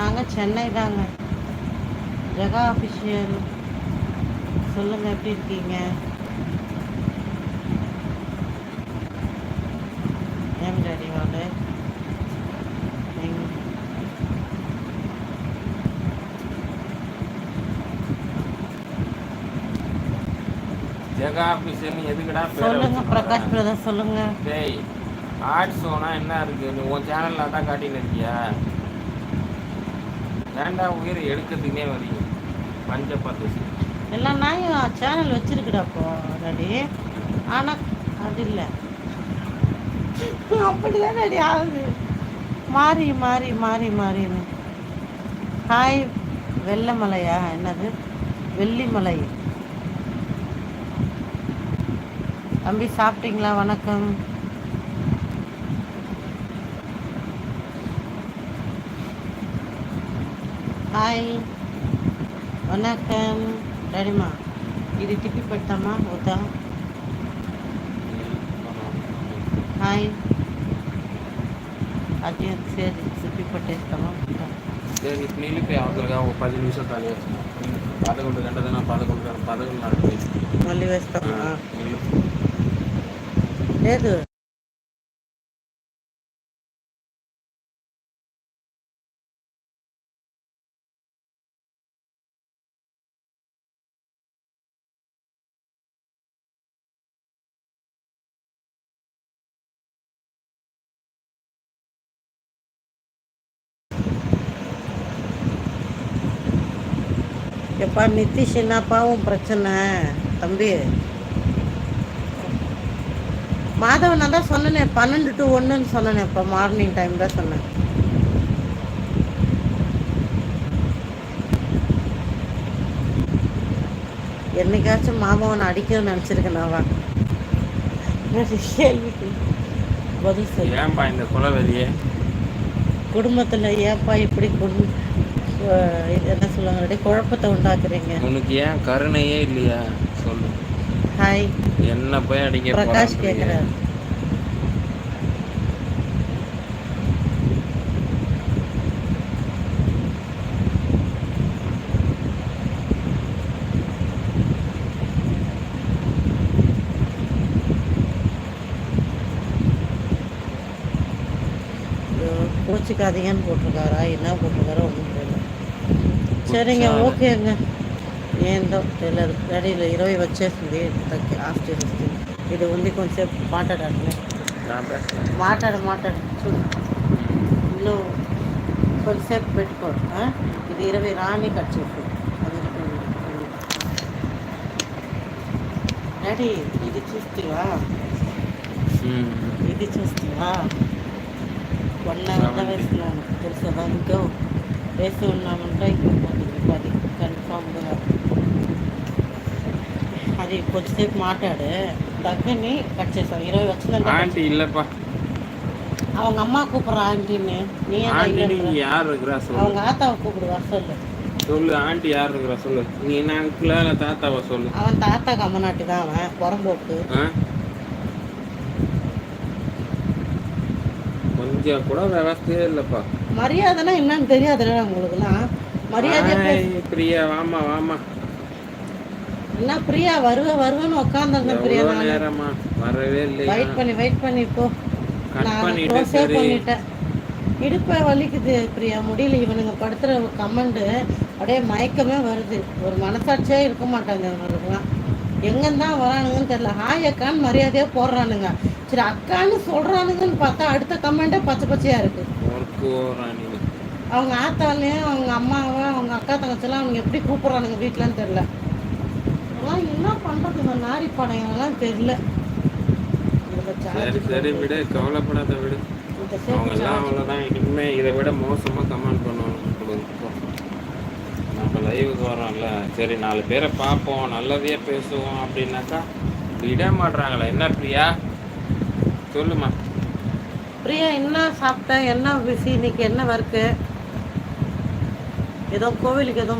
நாங்கள் சென்னை தாங்க. ஜெகா அஃபிஷியல் சொல்லுங்கள் எப்படி இருக்கீங்க? ஏம் டாடி வாடு ஜெகா ஆஃபீஸர்னு எதுக்குடா சொல்லுங்க? பிரகாஷ் பிரதர் சொல்லுங்க. டேய் ஆர்ட்ஸ் ஷோனா என்ன இருக்கு? நீ உன் சேனலில் தான் காட்டின்னு இருக்கியா? ஏன்டா உயிரை எடுக்கிறதுக்குனே வரீங்க பஞ்ச பத்து எல்லா நாயும் சேனல் வச்சிருக்குடாப்போ ஆல்ரெடி ஆனால் அது இல்லை. அப்படிதான் ரெடி ஆகுது. மாறி மாறி மாறி மாறி ஹாய் வெள்ளமலையா என்னது? வெள்ளிமலை தம்பி சாப்பிட்டீங்களா? வணக்கம். ஹாய் வணக்கம் ரெடிமா ఇది తిప్పి படுத்தாமா ஊதா హాయ్. అది ఒకసారి తిప్పి పట్టేస్తామా? నీకు నీళ్ళు ఒక పది నిమిషాలు తాగి పదకొండు గంటలైనా పదకొండు పదకొండు మళ్ళీ వేస్తామా? లేదు. எப்பா நிதிஷ் என்னப்பாவும் பிரச்சனை? தம்பி. மாதவன் நான் தான் சொன்னேனே பன்னெண்டு டு ஒன்றுன்னு சொன்னேனே இப்போ மார்னிங் டைம் தான் சொன்னேன். என்னைக்காச்சும் மாமாவனை அடிக்கணும்னு நினச்சிருக்கேன் நான் கேள்விக்கு பதில் சொல்லு. ஏன்பா இந்த குடும்பத்தில் ஏப்பா இப்படி குடும் அஹ் இது என்ன சொல்லுவாங்க குழப்பத்தை உண்டாக்குறீங்க. உனக்கு ஏன் கருணையே இல்லையா? சொல்லு. ஹாய். என்ன போய் அடிக்க பிரகாஷ்? கேட்குறாரு கோச்சிக்காதீங்கன்னு போட்டிருக்காரா? என்ன போட்டிருக்காரோ? సరేగా ఓకే ఏందో తెలియదు. రెడీలో ఇరవై వచ్చేసింది. తగ్గి ఆఫ్ చేసేస్తుంది ఇది ఉంది కొంచెంసేపు మాట్లాడాలి. మాట్లాడు మాట్లాడు. చూడు. ఇల్లు కొంచెంసేపు పెట్టుకో ఇది ఇరవై రాని కట్ చేసి డాడీ ఇది చూస్తున్నా. ఇది చూస్తున్నా. వన్ అవర్ వేస్తున్నాను. తెలుసా ఇంకో వేసి ఉన్నామంటే ఇంకో పది పది కన్ఫామ్గా అది కొద్దిసేపు మాట్లాడు దగ్గరని కట్ చేసాం ఇరవై వచ్చిందంటే ஆண்டி இல்லப்பா அவங்க அம்மா கூப்பிட்ற ஆண்டின்னு நீ ஏன் ஆண்டி இல்லைன்ற? நீங்க யார் இருக்கிறா சொல்லு அவங்க ஆத்தாவை கூப்பிடு வர சொல்லு சொல்லு ஆண்டி யார் இருக்கிறா சொல்லு நீ என்ன அங்கிளா இல்ல தாத்தாவா சொல்லு அவன் தாத்தா கம்மநாட்டி தான் அவன் புறம்போக்கு ஆ? கொஞ்சம் கூட விவசாயே இல்லப்பா. மரியாதைனா என்னன்னு தெரியாதுல்ல உங்களுக்குலாம் ஹாய், பிரியா வாமா வாமா என்ன பிரியா? வருவ வருவேன்னு உட்காந்துருந்த பிரியா நேரமா வரவே இல்லையா? வெயிட் பண்ணி வெயிட் பண்ணி போ. கட் நான் பண்ணிட்டு க்ளோஸே சரி. பண்ணிட்டேன். இடுப்பை வலிக்குது பிரியா. முடியல இவனுங்க படுத்துற கமெண்ட் அப்படியே மயக்கமே வருது. ஒரு மனசாட்சியே இருக்க மாட்டாங்க இவனுக்குலாம் எங்கேருந்தான் வரானுங்கன்னு தெரியல. ஹாய் அக்கான்னு மரியாதையா போடுறானுங்க. சரி அக்கான்னு சொல்றானுங்கன்னு பார்த்தா அடுத்த கமெண்டே பச்சை பச்சையா இருக்கு. ஒர்க்கு ஓராணி அவங்க ஆத்தாலையும் அவங்க அம்மாவை அவங்க அக்கா தங்கச்செல்லாம் அவங்க எப்படி கூப்பிட்றானுங்க வீட்டிலன்னு தெரியல. அதெல்லாம் என்ன பண்றது? இந்த நாரி படையெல்லாம் தெரியல. இந்த சரி சரி விடு கவலைப்படாத விடு. இந்த அவங்க சேப்பு எல்லாம் charge. அவ்வளோதான் இனிமே இதை விட மோசமா கமெண்ட் பண்ணுவாங்க. நம்ம லைவுக்கு வரோம்ல சரி நாலு பேரை பார்ப்போம். நல்லதையே பேசுவோம் அப்படின்னாக்கா விட மாட்றாங்களே. என்ன பிரியா? சொல்லுமா பிரியா என்ன சாப்பிட்ட? என்ன பிஸி இன்னைக்கு என்ன ஒர்க்கு ஏதோ கோவிலுக்கு ஏதோ